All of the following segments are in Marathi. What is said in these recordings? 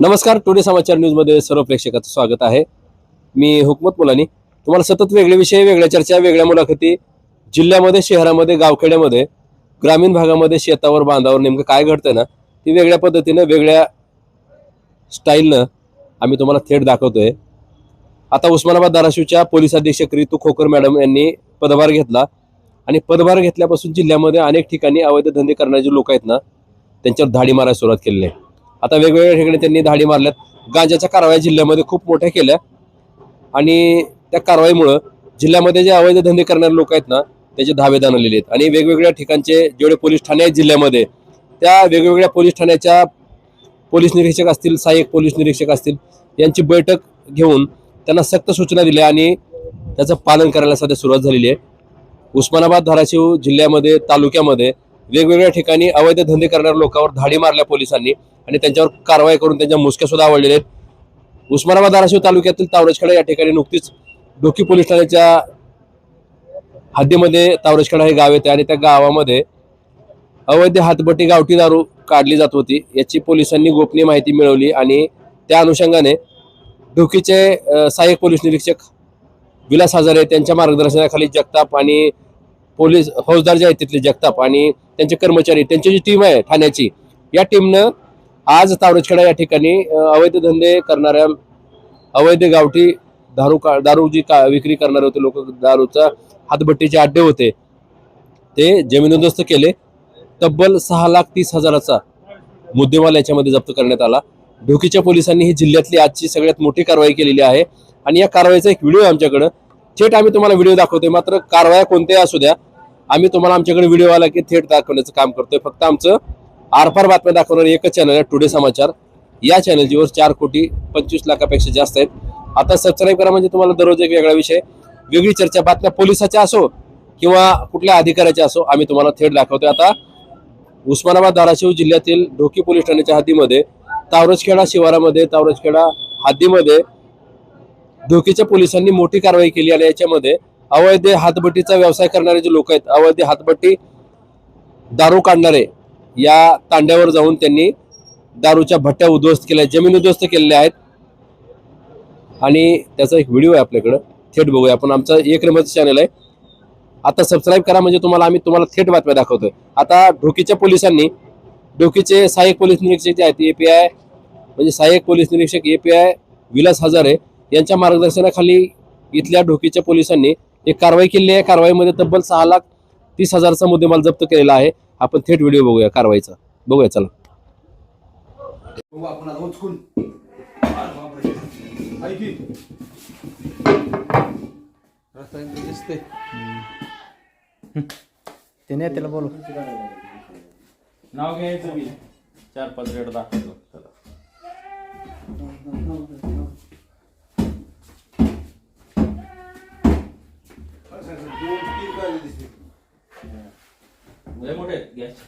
नमस्कार टुडे समाचार न्यूजमध्ये सर्व प्रेक्षकाचं स्वागत आहे. मी हुकमत मुलानी. तुम्हाला सतत वेगळे विषय वेगळ्या चर्चा वेगळ्या मुलाखती. जिल्ह्यामध्ये शहरामध्ये गावखेड्यामध्ये ग्रामीण भागामध्ये शेतावर बांधावर नेमकं काय घडतं ना ती वेगळ्या पद्धतीनं वेगळ्या स्टाईलनं आम्ही तुम्हाला थेट दाखवतोय. आता उस्मानाबाद धाराशिवच्या पोलीस अधीक्षक रितू खोकर मॅडम यांनी पदभार घेतला. आणि पदभार घेतल्यापासून जिल्ह्यामध्ये अनेक ठिकाणी अवैध धंदे करणारे जे लोक आहेत ना त्यांच्यावर धाडी मारायला सुरुवात केलेली आहे. आता वेगवेगळ्या ठिकाणी त्यांनी धाडी मारल्यात. गांजाच्या कारवाया जिल्ह्यामध्ये खूप मोठ्या केल्या. आणि त्या कारवाईमुळं जिल्ह्यामध्ये जे अवैध धंदे करणारे लोक आहेत ना त्याचे धावे दानलेले आहेत. आणि वेगवेगळ्या ठिकाणचे जेवढे पोलीस ठाणे आहेत जिल्ह्यामध्ये त्या वेगवेगळ्या पोलीस ठाण्याच्या पोलीस निरीक्षक असतील सहाय्यक पोलीस निरीक्षक असतील यांची बैठक घेऊन त्यांना सक्त सूचना दिल्या आणि त्याचं पालन करायला सध्या सुरुवात झालेली आहे. उस्मानाबाद धाराशिव जिल्ह्यामध्ये तालुक्यामध्ये वेगवेगळ्या ठिकाणी अवैध धंदे करणाऱ्या लोकांवर धाडी मारल्या पोलिसांनी आणि त्यांच्यावर कारवाई करून त्यांच्या मुसक्या सुद्धा आवडलेल्या आहेत. उस्मानाबाद धाराशिव तालुक्यातील तावरजखेडा या ठिकाणी नुकतीच डोकी पोलीस ठाण्याच्या हद्दीमध्ये तावरजखेडा हे गाव येते आणि त्या गावामध्ये अवैध हातबट्टी गावठी दारू काढली जात होती. याची पोलिसांनी गोपनीय माहिती मिळवली आणि त्या अनुषंगाने डोकीचे सहाय्यक पोलीस निरीक्षक विलास हजारे त्यांच्या मार्गदर्शनाखाली जगताप आणि पोलीस फौजदार जे आहेत तिथले जगताप आणि त्यांचे कर्मचारी त्यांची जी टीम आहे ठाण्याची या टीमनं आज तावडचखेडा या ठिकाणी अवैध धंदे करणाऱ्या अवैध गावठी दारू का दारू जी का विक्री करणारे होते लोक दारूचा हातभट्टीचे अड्डे होते. ते जमीनोदस्त केले. तब्बल सहा लाख तीस हजाराचा मुद्देमाल याच्यामध्ये जप्त करण्यात आला. ढोकीच्या पोलिसांनी ही जिल्ह्यातली आजची सगळ्यात मोठी कारवाई केलेली आहे. आणि या कारवाईचा एक व्हिडिओ आमच्याकडं. थेट आम्ही तुम्हाला व्हिडिओ दाखवतोय. मात्र कारवाया कोणत्याही असू द्या. आम्ही तुम्हाला आमच्याकडे व्हिडिओ आला की थेट दाखवण्याचं काम करतोय. फक्त आमचं आरपार बातम्या दाखवणारे एकच चॅनल आहे टुडे समाचार या चॅनलजीवर चार कोटी पंचवीस लाखापेक्षा जास्त आहेत. आता सबस्क्राईब करा म्हणजे तुम्हाला दररोज एक वेगळा विषय. वेगळी चर्चा. बातम्या पोलिसाच्या असो किंवा कुठल्या अधिकाऱ्याच्या असो आम्ही तुम्हाला थेट दाखवतोय. आता उस्मानाबाद धाराशिव जिल्ह्यातील ढोकी पोलीस ठाण्याच्या हद्दीमध्ये तावरजखेडा शिवारामध्ये तावरजखेडा हद्दीमध्ये ढोकीच्या पोलिसांनी मोठी कारवाई केली आणि याच्यामध्ये अवैध हातभट्टीचा व्यवसाय करणारे जे लोक आहेत अवैध हातभट्टी दारू काढणारे या तांड्यावर जाऊन त्यांनी दारूच्या भट्ट्या उद्ध्वस्त केल्या जमीन उद्ध्वस्त केलेल्या आहेत. आणि त्याचा एक व्हिडिओ आहे आपल्याकडं थेट बघूया. आपण आमचा एक नंबरचं चॅनल आहे. आता सबस्क्राईब करा म्हणजे तुम्हाला आम्ही तुम्हाला थेट बातम्या दाखवतोय. आता ढोकीच्या पोलिसांनी ढोकीचे सहाय्यक पोलीस निरीक्षक जे आहेत एपीआय म्हणजे सहाय्यक पोलीस निरीक्षक एपीआय विलास हजारे यांच्या मार्गदर्शनाखाली इथल्या ढोकीच्या पोलिसांनी एक कारवाई केली आहे. कारवाईमध्ये तब्बल सहा लाख तीस हजारचा मुद्देमाल जप्त केलेला आहे. आपण थेट व्हिडिओ बघूया कारवाईचा. बघूया चला. त्याने त्याला बोलू नाव घ्यायचं मी चार पाच रेड दाखवतो त्याला असं असं दोन तीन गाडी दिसते लय मोठे गॅस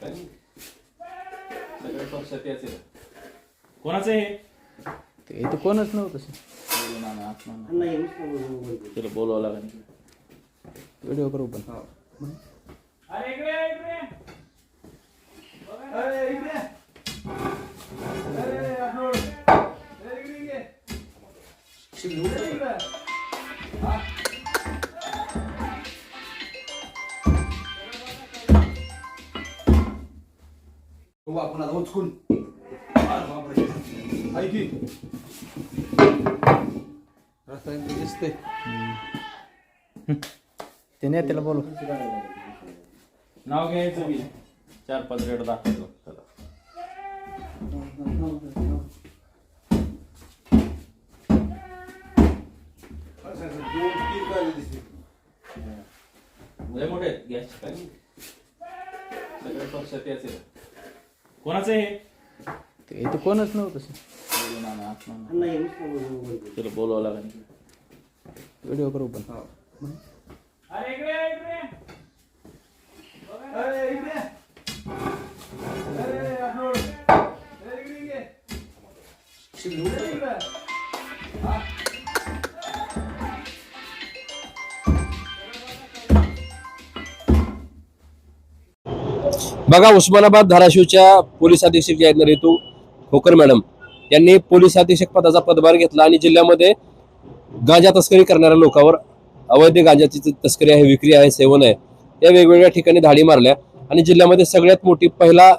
सगळे पक्षात याचे कोणाचं आहे हे? ते इथं कोणच नव्हतं. तिला बोलावं लागेल. व्हिडिओ करू पण. अरे इकडे ये, इकडे. आपण आता उचकून. अरे बापरे. आहे की. रस्ता इकडे दिसते त्याने त्याला बोलू नाव घ्यायचं मी चार पाच रेड दाखवतो. त्याला मोठे गॅस सगळे पक्षात याचे कोणाचं आहे हे? ते इथं कोणच नव्हतं तसं बोलू ना, ना, ना, ना. तिला बोलावं लागेल व्हिडिओ करू पण अरे इकडे ये, इकडे बघा उस्मानाबाद धाराशिवच्या पोलीस अधीक्षक जे आहेत ना ऋतू खोकर मॅडम यांनी पोलीस अधीक्षक पदाचा पदभार घेतला आणि जिल्ह्यामध्ये गांजा तस्करी करणाऱ्या लोकांवर अवैध गांजाची तस्करी आहे विक्री आहे सेवन आहे या वेगवेगळ्या ठिकाणी धाडी मारल्या. आणि जिल्ह्यामध्ये सगळ्यात मोठी पहिला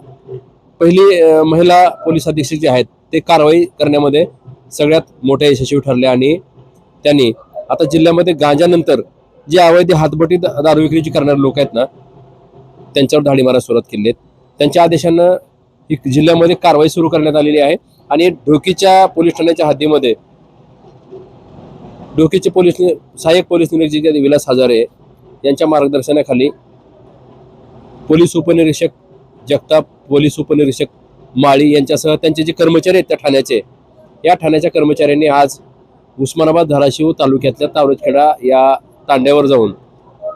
पहिली महिला पोलीस अधीक्षक जे आहेत ते कारवाई करण्यामध्ये सगळ्यात मोठ्या यशस्वी ठरल्या आणि त्यांनी आता जिल्ह्यामध्ये गांजानंतर जे अवैध हातबटी दारू विक्रीची करणारे लोक आहेत ना त्यांच्यावर धाडी मारायला सुरुवात केली आहेत. त्यांच्या आदेशानं ही जिल्ह्यामध्ये कारवाई सुरू करण्यात आलेली आहे. आणि ढोकीच्या पोलीस ठाण्याच्या हद्दीमध्ये ढोकीचे पोलीस सहाय्यक पोलीस निरीक्षक विलास हजारे यांच्या मार्गदर्शनाखाली पोलीस उपनिरीक्षक जगताप पोलीस उपनिरीक्षक माळी यांच्यासह त्यांचे जे कर्मचारी आहेत त्या ठाण्याचे या ठाण्याच्या कर्मचाऱ्यांनी आज उस्मानाबाद धाराशिव तालुक्यातल्या तावरखेडा या तांड्यावर जाऊन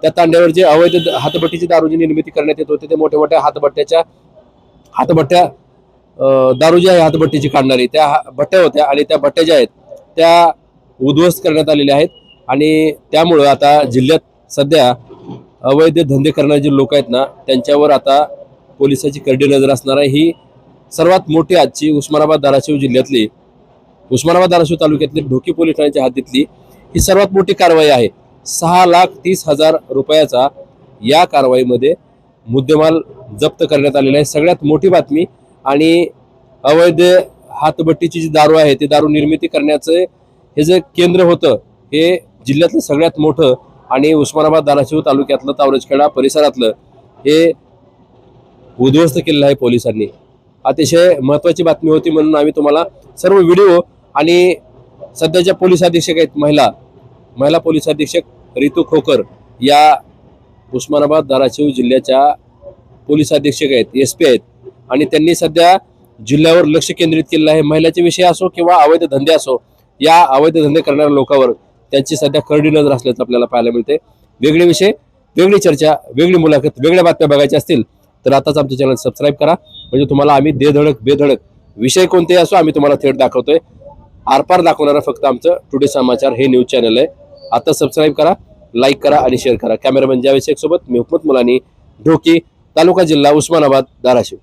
त्या तांड्यावर जे अवैध हातभट्टीची दारूची निर्मिती करण्यात येत होते ते मोठ्या मोठ्या हातभट्ट्याच्या हातभट्ट्या दारू जी आहे हातभट्टीची काढणारी त्या हा- भट्ट्या होत्या आणि त्या भट्ट्या ज्या आहेत त्या उद्ध्वस्त करण्यात आलेल्या आहेत. आणि त्यामुळं आता जिल्ह्यात सध्या अवैध धंदे करणारे जे लोक आहेत ना त्यांच्यावर आता पोलिसाची करडी नजर असणार आहे. ही सर्वात मोठी आजची उस्मानाबाद धाराशिव जिल्ह्यातली उस्मानाबाद धाराशिव तालुक्यातली ढोकी पोलीस ठाण्याच्या हद्दीतली ही सर्वात मोठी कारवाई आहे. सहा लाख तीस हजार रुपयाचा या कारवाईमध्ये मुद्देमाल जप्त करण्यात आलेला आहे. सगळ्यात मोठी बातमी आणि अवैध हातभट्टीची जी दारू आहे ती दारू निर्मिती करण्याचं हे जे केंद्र होतं हे जिल्ह्यातलं सगळ्यात मोठं आणि उस्मानाबाद दाराशिव तालुक्यातलं तावरजखेडा परिसरातलं हे उद्ध्वस्त केलेलं आहे पोलिसांनी. अतिशय महत्त्वाची बातमी होती म्हणून आम्ही तुम्हाला सर्व व्हिडिओ आणि सध्याच्या पोलीस अधीक्षक आहेत महिला महिला पोलीस अधीक्षक रितू खोकर या उस्मानाबाद धाराशिव जिल्ह्याच्या पोलीस अधीक्षक आहेत एस पी आहेत. आणि त्यांनी सध्या जिल्ह्यावर लक्ष केंद्रित केलेलं आहे. महिलाचे विषय असो किंवा अवैध धंदे असो या अवैध धंदे करणाऱ्या लोकांवर त्यांची सध्या करडी नजर असल्याचं आपल्याला पाहायला मिळते वेगळे विषय वेगळी चर्चा वेगळी मुलाखत वेगळ्या बातम्या बघायच्या असतील तर आताच आमच्या चॅनल सबस्क्राईब करा. म्हणजे तुम्हाला आम्ही देधडक बेधडक विषय कोणतेही असो आम्ही तुम्हाला थेट दाखवतोय. आरपार दाखवणारं फक्त आमचं टुडे समाचार हे न्यूज चॅनल आहे. आता सबस्क्राईब करा लाईक करा आणि शेअर करा. कॅमेरामॅन जावेद शेख सोबत मी हुकमत मुलानी ढोकी तालुका जिल्हा उस्मानाबाद धाराशिव.